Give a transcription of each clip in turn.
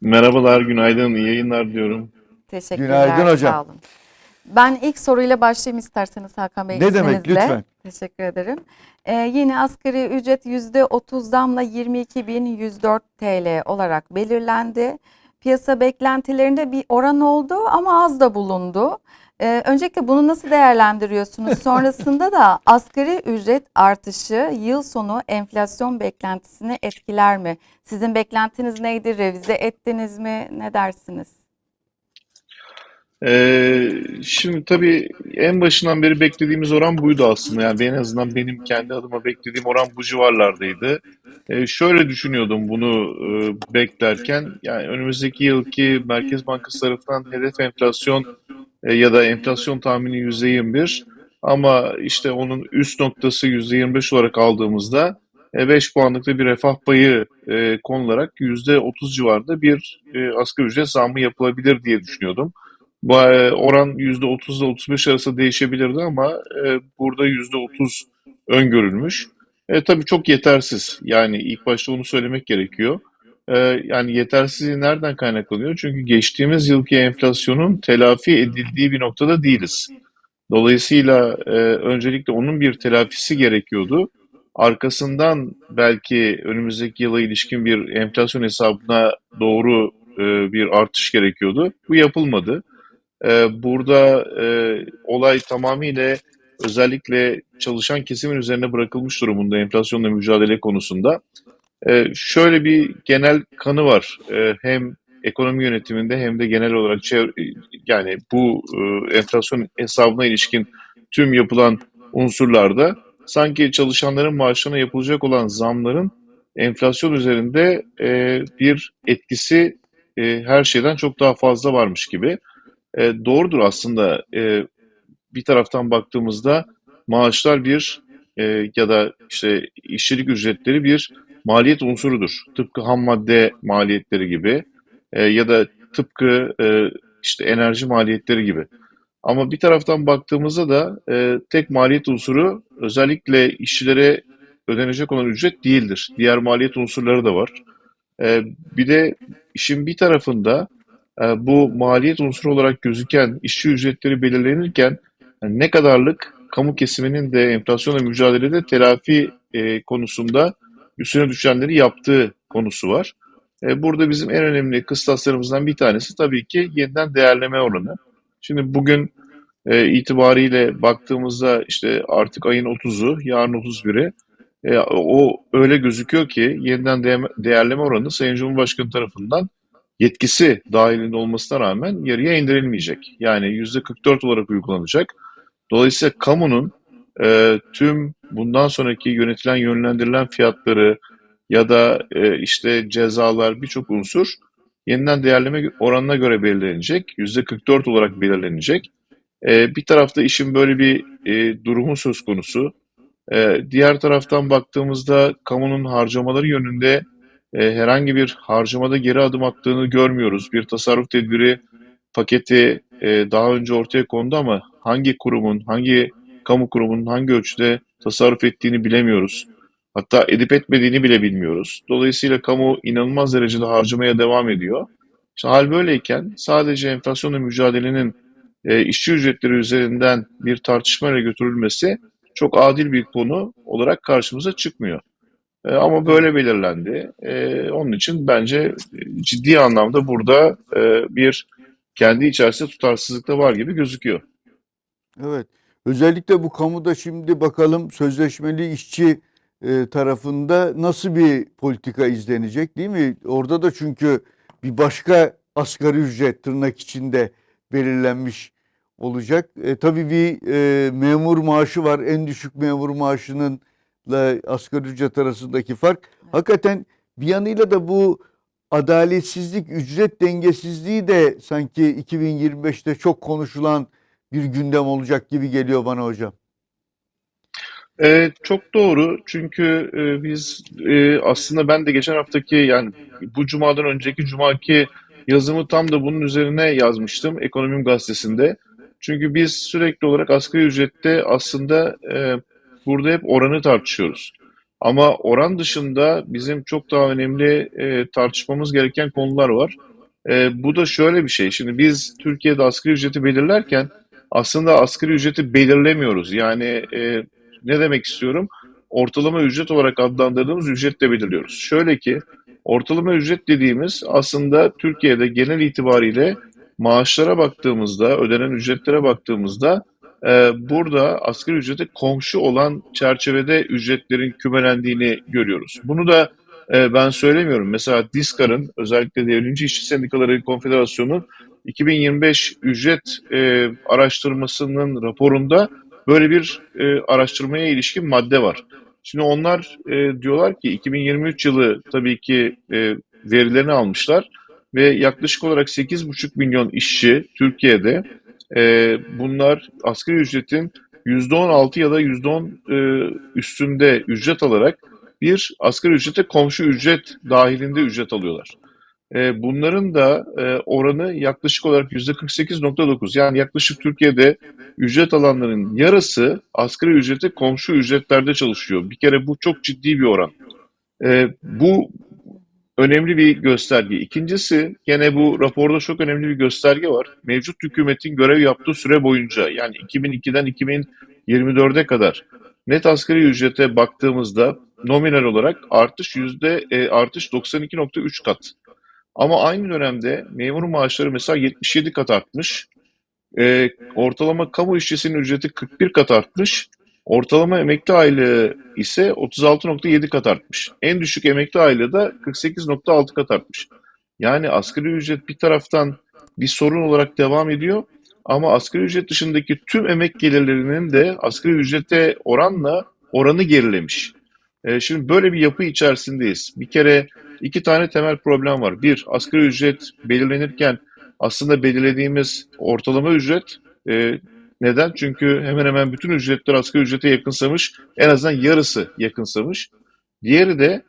Merhabalar, günaydın, iyi yayınlar diyorum. Teşekkürler. Günaydın hocam. Sağ olun. Ben ilk soruyla başlayayım isterseniz Hakan Bey Ne demek, lütfen. Teşekkür ederim. Ee, yeni asgari ücret %30 zamla 22.104 TL olarak belirlendi. Piyasa beklentilerinde bir oran oldu ama az da bulundu. Ee, öncelikle bunu nasıl değerlendiriyorsunuz? Sonrasında da asgari ücret artışı yıl sonu enflasyon beklentisini etkiler mi? Sizin beklentiniz neydi? Revize ettiniz mi? Ne dersiniz? Ee, şimdi tabii en başından beri beklediğimiz oran buydu aslında. Yani en azından benim kendi adıma beklediğim oran bu civarlardaydı. Ee, şöyle düşünüyordum bunu e, beklerken. Yani önümüzdeki yılki Merkez Bankası tarafından hedef enflasyon ya da enflasyon tahmini %21 ama işte onun üst noktası %25 olarak aldığımızda e, 5 puanlık da bir refah payı e, konularak %30 civarında bir e, asgari ücret zammı yapılabilir diye düşünüyordum. Bu e, oran %30 ile 35 arası değişebilirdi ama e, burada %30 öngörülmüş. E, tabii çok yetersiz. Yani ilk başta onu söylemek gerekiyor. E, yani yetersizliği nereden kaynaklanıyor? Çünkü geçtiğimiz yılki enflasyonun telafi edildiği bir noktada değiliz. Dolayısıyla e, öncelikle onun bir telafisi gerekiyordu. Arkasından belki önümüzdeki yıla ilişkin bir enflasyon hesabına doğru e, bir artış gerekiyordu. Bu yapılmadı. E, burada olay tamamıyla özellikle çalışan kesimin üzerine bırakılmış durumunda enflasyonla mücadele konusunda. E, şöyle bir genel kanı var. E, hem ekonomi yönetiminde hem de genel olarak yani bu e, enflasyon hesabına ilişkin tüm yapılan unsurlarda sanki çalışanların maaşlarına yapılacak olan zamların enflasyon üzerinde e, bir etkisi e, her şeyden çok daha fazla varmış gibi. E, doğrudur aslında e, bir taraftan baktığımızda maaşlar bir e, ya da işte işçilik ücretleri bir maliyet unsurudur. Tıpkı ham madde maliyetleri gibi e, ya da tıpkı e, işte enerji maliyetleri gibi. Ama bir taraftan baktığımızda da e, tek maliyet unsuru özellikle işçilere ödenecek olan ücret değildir. Diğer maliyet unsurları da var. E, bir de işin bir tarafında e, bu maliyet unsuru olarak gözüken işçi ücretleri belirlenirken yani ne kadarlık kamu kesiminin de enflasyonla mücadelede telafi e, konusunda üstüne düşenleri yaptığı konusu var. E, burada bizim en önemli kıstaslarımızdan bir tanesi tabii ki yeniden değerleme oranı. Şimdi bugün e, itibariyle baktığımızda işte artık ayın 30'u, yarın 31'i e, o öyle gözüküyor ki yeniden değerleme, değerleme oranı Sayın Cumhurbaşkanı tarafından yetkisi dahilinde olmasına rağmen yarıya indirilmeyecek. Yani %44 olarak uygulanacak. Dolayısıyla kamunun e, tüm bundan sonraki yönetilen yönlendirilen fiyatları ya da e, işte cezalar birçok unsur yeniden değerleme oranına göre belirlenecek. %44 olarak belirlenecek. E, bir tarafta işin böyle bir e, durumu söz konusu. E, diğer taraftan baktığımızda kamunun harcamaları yönünde e, herhangi bir harcamada geri adım attığını görmüyoruz. Bir tasarruf tedbiri paketi e, daha önce ortaya kondu ama hangi kurumun, hangi kamu kurumunun hangi ölçüde tasarruf ettiğini bilemiyoruz. Hatta edip etmediğini bile bilmiyoruz. Dolayısıyla kamu inanılmaz derecede harcamaya devam ediyor. İşte hal böyleyken sadece enflasyonla mücadelenin e, işçi ücretleri üzerinden bir tartışmayla götürülmesi çok adil bir konu olarak karşımıza çıkmıyor. E, ama böyle belirlendi. E, onun için bence ciddi anlamda burada e, bir kendi içerisinde tutarsızlık da var gibi gözüküyor. Evet. Özellikle bu kamuda şimdi bakalım sözleşmeli işçi e, tarafında nasıl bir politika izlenecek değil mi? Orada da çünkü bir başka asgari ücret tırnak içinde belirlenmiş olacak. E, tabii bir e, memur maaşı var. En düşük memur maaşının ile asgari ücret arasındaki fark. Hakikaten bir yanıyla da bu adaletsizlik, ücret dengesizliği de sanki 2025'te çok konuşulan bir gündem olacak gibi geliyor bana hocam. Evet, çok doğru. Çünkü e, biz e, aslında ben de geçen haftaki yani bu cumadan önceki cumaki yazımı tam da bunun üzerine yazmıştım Ekonomim Gazetesi'nde. Çünkü biz sürekli olarak asgari ücrette aslında e, burada hep oranı tartışıyoruz. Ama oran dışında bizim çok daha önemli tartışmamız gereken konular var. Bu da şöyle bir şey. Şimdi biz Türkiye'de asgari ücreti belirlerken aslında asgari ücreti belirlemiyoruz. Yani e, ne demek istiyorum? Ortalama ücret olarak adlandırdığımız ücretle belirliyoruz. Şöyle ki ortalama ücret dediğimiz aslında Türkiye'de genel itibariyle maaşlara baktığımızda, ödenen ücretlere baktığımızda e, burada asgari ücrete komşu olan çerçevede ücretlerin kümelendiğini görüyoruz. Bunu da e, ben söylemiyorum. Mesela Diskar'ın özellikle Devrimci İşçi Sendikaları Konfederasyonu'nun 2025 ücret e, araştırmasının raporunda böyle bir e, araştırmaya ilişkin madde var. Şimdi onlar e, diyorlar ki 2023 yılı tabii ki e, verilerini almışlar ve yaklaşık olarak 8,5 milyon işçi Türkiye'de e, bunlar asgari ücretin %16 ya da %10 e, üstünde ücret alarak bir asgari ücrete komşu ücret dahilinde ücret alıyorlar. E, bunların da e, oranı yaklaşık olarak %48.9 yani yaklaşık Türkiye'de ücret alanların yarısı asgari ücrete komşu ücretlerde çalışıyor. Bir kere bu çok ciddi bir oran. E, bu önemli bir gösterge. İkincisi gene bu raporda çok önemli bir gösterge var. Mevcut hükümetin görev yaptığı süre boyunca yani 2002'den 2024'e kadar net asgari ücrete baktığımızda nominal olarak artış yüzde e, artış 92.3 kat. Ama aynı dönemde memur maaşları mesela 77 kat artmış. E, ortalama kamu işçisinin ücreti 41 kat artmış. Ortalama emekli aylığı ise 36.7 kat artmış. En düşük emekli aylığı da 48.6 kat artmış. Yani asgari ücret bir taraftan bir sorun olarak devam ediyor. Ama asgari ücret dışındaki tüm emek gelirlerinin de asgari ücrete oranla oranı gerilemiş. E, şimdi böyle bir yapı içerisindeyiz. Bir kere iki tane temel problem var. Bir, asgari ücret belirlenirken aslında belirlediğimiz ortalama ücret e, neden? Çünkü hemen hemen bütün ücretler asgari ücrete yakınsamış. En azından yarısı yakınsamış. Diğeri de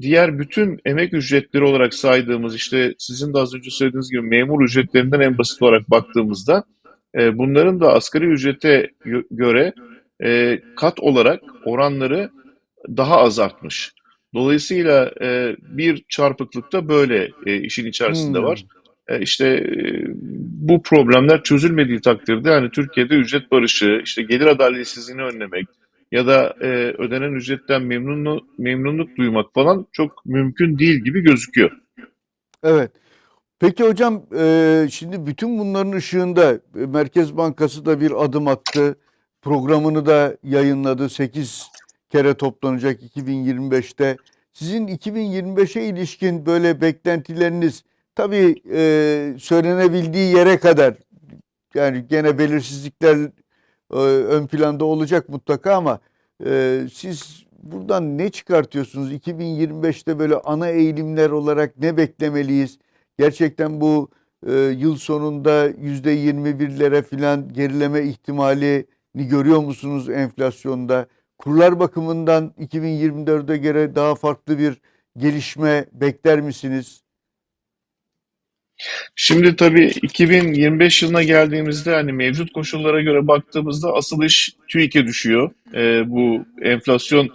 diğer bütün emek ücretleri olarak saydığımız işte sizin de az önce söylediğiniz gibi memur ücretlerinden en basit olarak baktığımızda e, bunların da asgari ücrete göre e, kat olarak oranları daha az artmış. Dolayısıyla e, bir çarpıklıkta böyle e, işin içerisinde Hmm. var. E, işte e, bu problemler çözülmediği takdirde hani Türkiye'de ücret barışı, işte gelir adaletsizliğini önlemek ya da e, ödenen ücretten memnunlu, memnunluk duymak falan çok mümkün değil gibi gözüküyor. Evet. Peki hocam e, şimdi bütün bunların ışığında e, Merkez Bankası da bir adım attı. Programını da yayınladı. 8 kere toplanacak 2025'te. Sizin 2025'e ilişkin böyle beklentileriniz tabii e, söylenebildiği yere kadar yani gene belirsizlikler e, ön planda olacak mutlaka ama e, siz buradan ne çıkartıyorsunuz? 2025'te böyle ana eğilimler olarak ne beklemeliyiz? Gerçekten bu e, yıl sonunda %21'lere falan gerileme ihtimalini görüyor musunuz enflasyonda? Kurlar bakımından 2024'e göre daha farklı bir gelişme bekler misiniz? Şimdi tabii 2025 yılına geldiğimizde hani mevcut koşullara göre baktığımızda asıl iş TÜİK'e düşüyor. E, bu enflasyon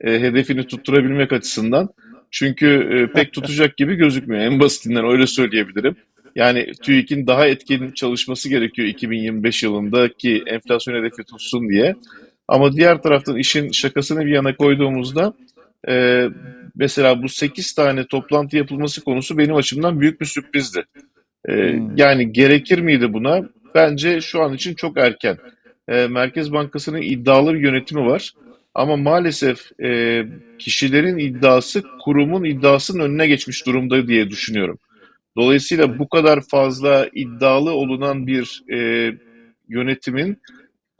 e, hedefini tutturabilmek açısından. Çünkü e, pek tutacak gibi gözükmüyor. En basitinden öyle söyleyebilirim. Yani TÜİK'in daha etkin çalışması gerekiyor 2025 yılındaki enflasyon hedefi tutsun diye. Ama diğer taraftan işin şakasını bir yana koyduğumuzda e, mesela bu 8 tane toplantı yapılması konusu benim açımdan büyük bir sürprizdi. E, Hmm. yani gerekir miydi buna? Bence şu an için çok erken. E, Merkez Bankası'nın iddialı bir yönetimi var. Ama maalesef e, kişilerin iddiası kurumun iddiasının önüne geçmiş durumda diye düşünüyorum. Dolayısıyla bu kadar fazla iddialı olunan bir e, yönetimin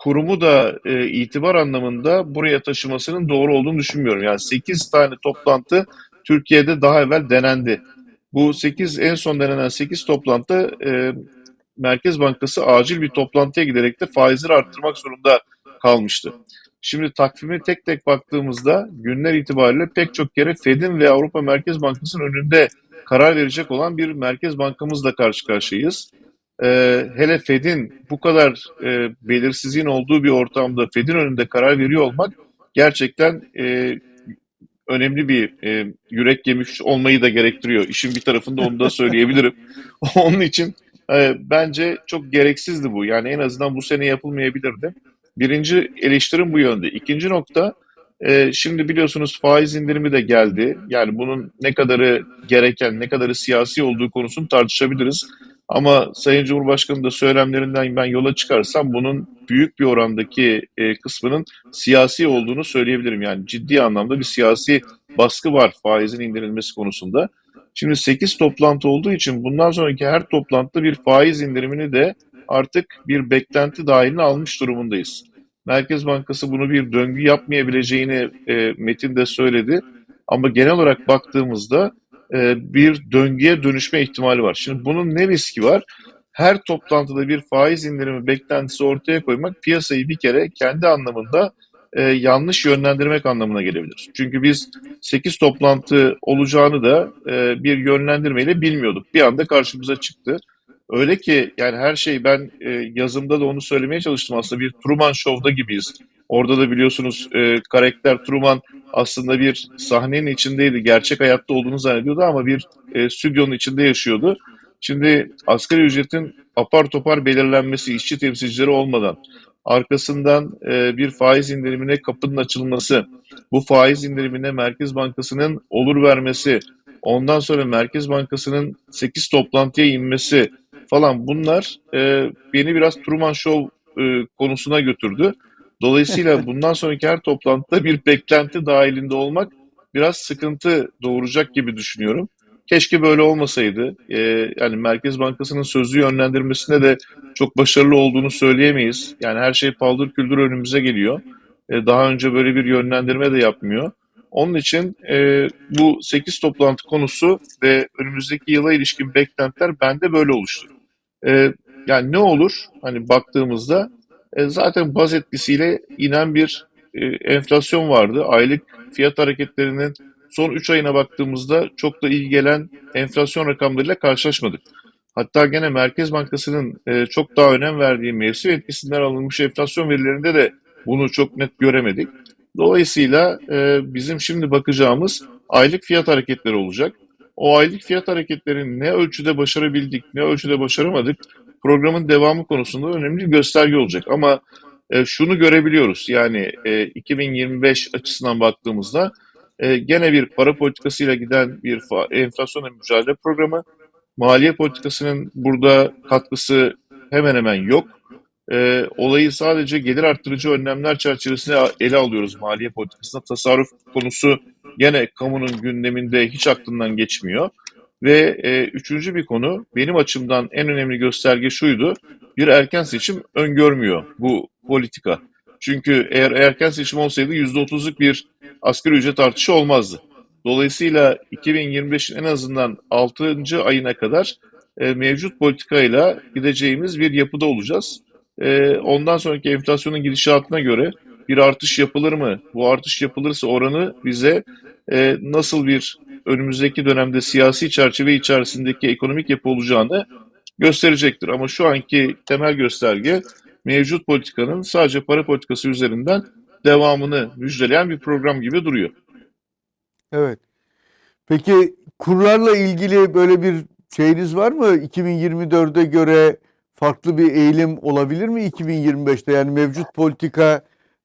kurumu da e, itibar anlamında buraya taşımasının doğru olduğunu düşünmüyorum. Yani 8 tane toplantı Türkiye'de daha evvel denendi. Bu 8 en son denenen 8 toplantı e, Merkez Bankası acil bir toplantıya giderek de faizleri arttırmak zorunda kalmıştı. Şimdi takvime tek tek baktığımızda günler itibariyle pek çok kere Fed'in ve Avrupa Merkez Bankası'nın önünde karar verecek olan bir merkez bankamızla karşı karşıyayız. Ee, hele Fed'in bu kadar e, belirsizliğin olduğu bir ortamda Fed'in önünde karar veriyor olmak gerçekten e, önemli bir e, yürek yemiş olmayı da gerektiriyor. İşin bir tarafında onu da söyleyebilirim. Onun için e, bence çok gereksizdi bu. Yani en azından bu sene yapılmayabilirdi. Birinci eleştirim bu yönde. İkinci nokta e, şimdi biliyorsunuz faiz indirimi de geldi. Yani bunun ne kadarı gereken, ne kadarı siyasi olduğu konusunu tartışabiliriz. Ama Sayın Cumhurbaşkanı da söylemlerinden ben yola çıkarsam bunun büyük bir orandaki e, kısmının siyasi olduğunu söyleyebilirim. Yani ciddi anlamda bir siyasi baskı var faizin indirilmesi konusunda. Şimdi 8 toplantı olduğu için bundan sonraki her toplantıda bir faiz indirimini de artık bir beklenti dahiline almış durumundayız. Merkez Bankası bunu bir döngü yapmayabileceğini e, Metin de söyledi. Ama genel olarak baktığımızda e, bir döngüye dönüşme ihtimali var. Şimdi bunun ne riski var? Her toplantıda bir faiz indirimi beklentisi ortaya koymak piyasayı bir kere kendi anlamında e, yanlış yönlendirmek anlamına gelebilir. Çünkü biz 8 toplantı olacağını da e, bir yönlendirmeyle bilmiyorduk. Bir anda karşımıza çıktı. Öyle ki yani her şey ben e, yazımda da onu söylemeye çalıştım aslında bir Truman Show'da gibiyiz. Orada da biliyorsunuz e, karakter Truman aslında bir sahnenin içindeydi. Gerçek hayatta olduğunu zannediyordu ama bir e, stüdyonun içinde yaşıyordu. Şimdi asgari ücretin apar topar belirlenmesi işçi temsilcileri olmadan arkasından e, bir faiz indirimine kapının açılması, bu faiz indirimine Merkez Bankası'nın olur vermesi, ondan sonra Merkez Bankası'nın 8 toplantıya inmesi falan bunlar e, beni biraz Truman Show e, konusuna götürdü. Dolayısıyla bundan sonraki her toplantıda bir beklenti dahilinde olmak biraz sıkıntı doğuracak gibi düşünüyorum. Keşke böyle olmasaydı. Ee, yani Merkez Bankası'nın sözlü yönlendirmesinde de çok başarılı olduğunu söyleyemeyiz. Yani her şey paldır küldür önümüze geliyor. Ee, daha önce böyle bir yönlendirme de yapmıyor. Onun için e, bu 8 toplantı konusu ve önümüzdeki yıla ilişkin beklentiler bende böyle oluştu. Ee, yani ne olur? Hani baktığımızda e, zaten baz etkisiyle inen bir e, enflasyon vardı. Aylık fiyat hareketlerinin son 3 ayına baktığımızda çok da iyi gelen enflasyon rakamlarıyla karşılaşmadık. Hatta gene Merkez Bankası'nın e, çok daha önem verdiği mevsim etkisinden alınmış enflasyon verilerinde de bunu çok net göremedik. Dolayısıyla bizim şimdi bakacağımız aylık fiyat hareketleri olacak. O aylık fiyat hareketlerini ne ölçüde başarabildik, ne ölçüde başaramadık programın devamı konusunda önemli bir gösterge olacak. Ama e, şunu görebiliyoruz yani e, 2025 açısından baktığımızda e, gene bir para politikasıyla giden bir enflasyonla mücadele programı. Maliye politikasının burada katkısı hemen hemen yok. E, olayı sadece gelir arttırıcı önlemler çerçevesinde ele alıyoruz maliye politikasında. Tasarruf konusu gene kamunun gündeminde hiç aklından geçmiyor. Ve e, üçüncü bir konu benim açımdan en önemli gösterge şuydu. Bir erken seçim öngörmüyor bu politika. Çünkü eğer erken seçim olsaydı %30'luk bir asgari ücret artışı olmazdı. Dolayısıyla 2025'in en azından 6. ayına kadar e, mevcut politikayla gideceğimiz bir yapıda olacağız. E, ondan sonraki enflasyonun gidişatına göre bir artış yapılır mı? Bu artış yapılırsa oranı bize e, nasıl bir önümüzdeki dönemde siyasi çerçeve içerisindeki ekonomik yapı olacağını gösterecektir. Ama şu anki temel gösterge mevcut politikanın sadece para politikası üzerinden devamını müjdeleyen bir program gibi duruyor. Evet. Peki kurlarla ilgili böyle bir şeyiniz var mı? 2024'e göre farklı bir eğilim olabilir mi 2025'te? Yani mevcut politika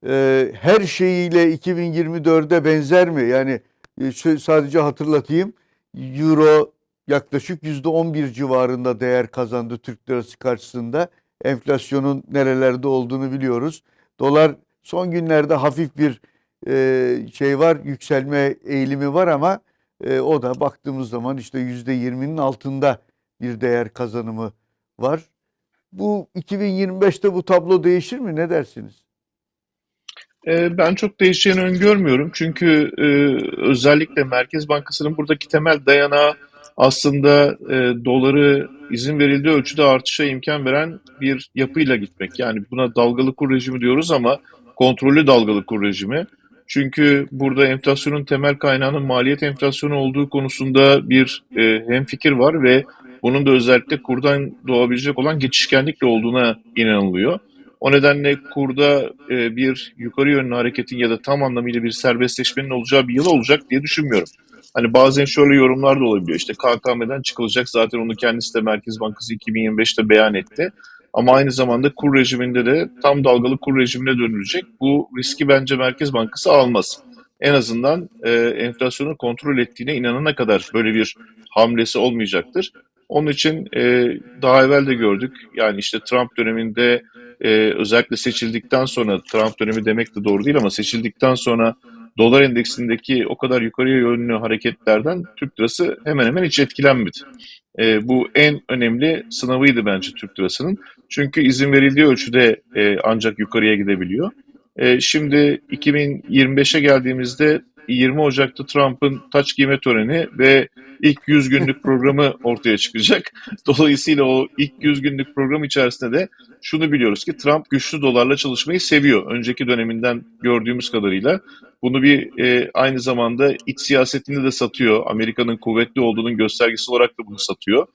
e, her şeyiyle 2024'e benzer mi? Yani sadece hatırlatayım. Euro yaklaşık %11 civarında değer kazandı Türk lirası karşısında. Enflasyonun nerelerde olduğunu biliyoruz. Dolar son günlerde hafif bir e, şey var, yükselme eğilimi var ama e, o da baktığımız zaman işte %20'nin altında bir değer kazanımı var. Bu 2025'te bu tablo değişir mi? Ne dersiniz? Ee, ben çok değişeceğini öngörmüyorum. Çünkü e, özellikle Merkez Bankası'nın buradaki temel dayanağı aslında e, doları izin verildiği ölçüde artışa imkan veren bir yapıyla gitmek. Yani buna dalgalı kur rejimi diyoruz ama kontrollü dalgalı kur rejimi. Çünkü burada enflasyonun temel kaynağının maliyet enflasyonu olduğu konusunda bir e, hemfikir var ve bunun da özellikle kurdan doğabilecek olan geçişkenlikle olduğuna inanılıyor. O nedenle kurda e, bir yukarı yönlü hareketin ya da tam anlamıyla bir serbestleşmenin olacağı bir yıl olacak diye düşünmüyorum. Hani bazen şöyle yorumlar da olabiliyor. İşte KKM'den çıkılacak zaten onu kendisi de Merkez Bankası 2025'te beyan etti. Ama aynı zamanda kur rejiminde de tam dalgalı kur rejimine dönülecek. Bu riski bence Merkez Bankası almaz. En azından e, enflasyonu kontrol ettiğine inanana kadar böyle bir hamlesi olmayacaktır. Onun için e, daha evvel de gördük. Yani işte Trump döneminde e, özellikle seçildikten sonra, Trump dönemi demek de doğru değil ama seçildikten sonra dolar endeksindeki o kadar yukarıya yönlü hareketlerden Türk lirası hemen hemen hiç etkilenmedi. E, bu en önemli sınavıydı bence Türk lirasının. Çünkü izin verildiği ölçüde e, ancak yukarıya gidebiliyor. E, şimdi 2025'e geldiğimizde 20 Ocak'ta Trump'ın taç giyme töreni ve ilk 100 günlük programı ortaya çıkacak. Dolayısıyla o ilk 100 günlük program içerisinde de şunu biliyoruz ki Trump güçlü dolarla çalışmayı seviyor. Önceki döneminden gördüğümüz kadarıyla. Bunu bir e, aynı zamanda iç siyasetinde de satıyor. Amerika'nın kuvvetli olduğunun göstergesi olarak da bunu satıyor.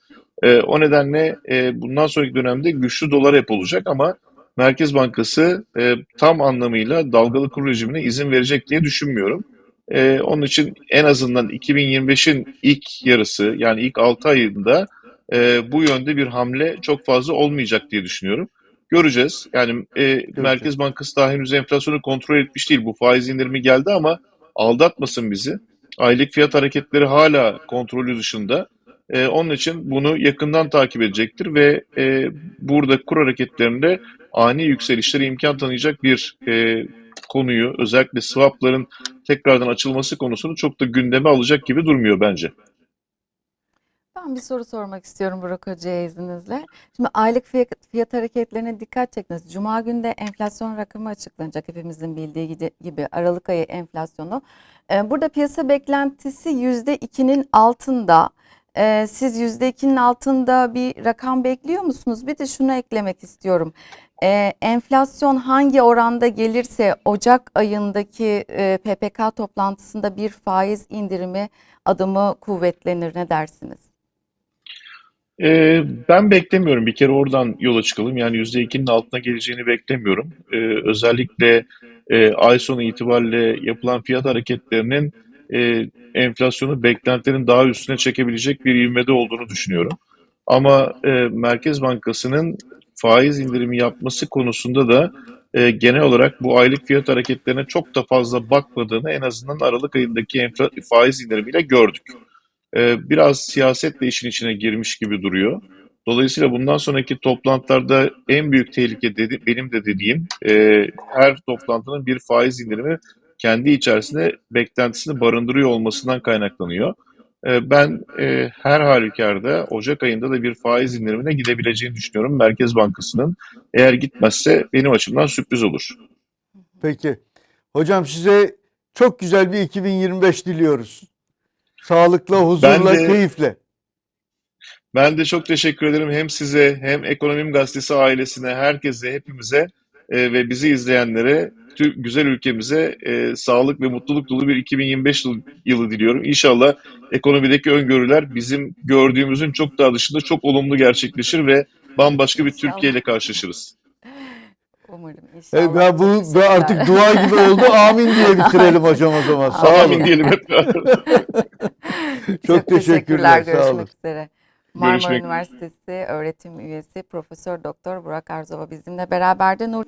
E, o nedenle e, bundan sonraki dönemde güçlü dolar hep olacak ama Merkez Bankası e, tam anlamıyla dalgalı kur rejimine izin verecek diye düşünmüyorum. E, onun için en azından 2025'in ilk yarısı yani ilk 6 ayında e, bu yönde bir hamle çok fazla olmayacak diye düşünüyorum. Göreceğiz. Yani e, Merkez Bankası daha henüz enflasyonu kontrol etmiş değil. Bu faiz indirimi geldi ama aldatmasın bizi. Aylık fiyat hareketleri hala kontrolü dışında. E, onun için bunu yakından takip edecektir ve e, burada kur hareketlerinde ani yükselişlere imkan tanıyacak bir e, konuyu özellikle swapların tekrardan açılması konusunu çok da gündeme alacak gibi durmuyor bence. Ben bir soru sormak istiyorum Burak Hoca'ya izninizle. Şimdi aylık fiyat, fiyat hareketlerine dikkat çektiniz. Cuma günü de enflasyon rakamı açıklanacak hepimizin bildiği gibi, Aralık ayı enflasyonu. Ee, burada piyasa beklentisi %2'nin altında. Ee, siz %2'nin altında bir rakam bekliyor musunuz? Bir de şunu eklemek istiyorum. Ee, enflasyon hangi oranda gelirse Ocak ayındaki e, PPK toplantısında bir faiz indirimi adımı kuvvetlenir ne dersiniz? Ee, ben beklemiyorum. Bir kere oradan yola çıkalım. Yani %2'nin altına geleceğini beklemiyorum. Ee, özellikle e, ay sonu itibariyle yapılan fiyat hareketlerinin e, enflasyonu beklentilerin daha üstüne çekebilecek bir ivmede olduğunu düşünüyorum. Ama e, Merkez Bankası'nın faiz indirimi yapması konusunda da e, genel olarak bu aylık fiyat hareketlerine çok da fazla bakmadığını en azından Aralık ayındaki enfla- faiz indirimiyle gördük. E, biraz siyasetle işin içine girmiş gibi duruyor. Dolayısıyla bundan sonraki toplantılarda en büyük tehlike dedi, benim de dediğim e, her toplantının bir faiz indirimi kendi içerisinde beklentisini barındırıyor olmasından kaynaklanıyor. E, ben e, her halükarda Ocak ayında da bir faiz indirimine gidebileceğini düşünüyorum Merkez Bankası'nın. Eğer gitmezse benim açımdan sürpriz olur. Peki. Hocam size çok güzel bir 2025 diliyoruz. Sağlıkla, huzurla, de- keyifle. Ben de çok teşekkür ederim hem size hem Ekonomim Gazetesi ailesine, herkese, hepimize e, ve bizi izleyenlere, tüm güzel ülkemize e, sağlık ve mutluluk dolu bir 2025 yıl- yılı diliyorum. İnşallah ekonomideki öngörüler bizim gördüğümüzün çok daha dışında çok olumlu gerçekleşir ve bambaşka bir İnşallah. Türkiye ile karşılaşırız. Umarım E, inşallah. ben bu ben artık teşekkürler. dua gibi oldu. Amin diye bitirelim hocam o zaman. Sağ olun. Amin diyelim hep beraber. Çok teşekkürler. Sağ olun. Görüşmek üzere. Marmara Görüşmek- Üniversitesi öğretim üyesi Profesör Doktor Burak Arzova bizimle beraberdi. Nur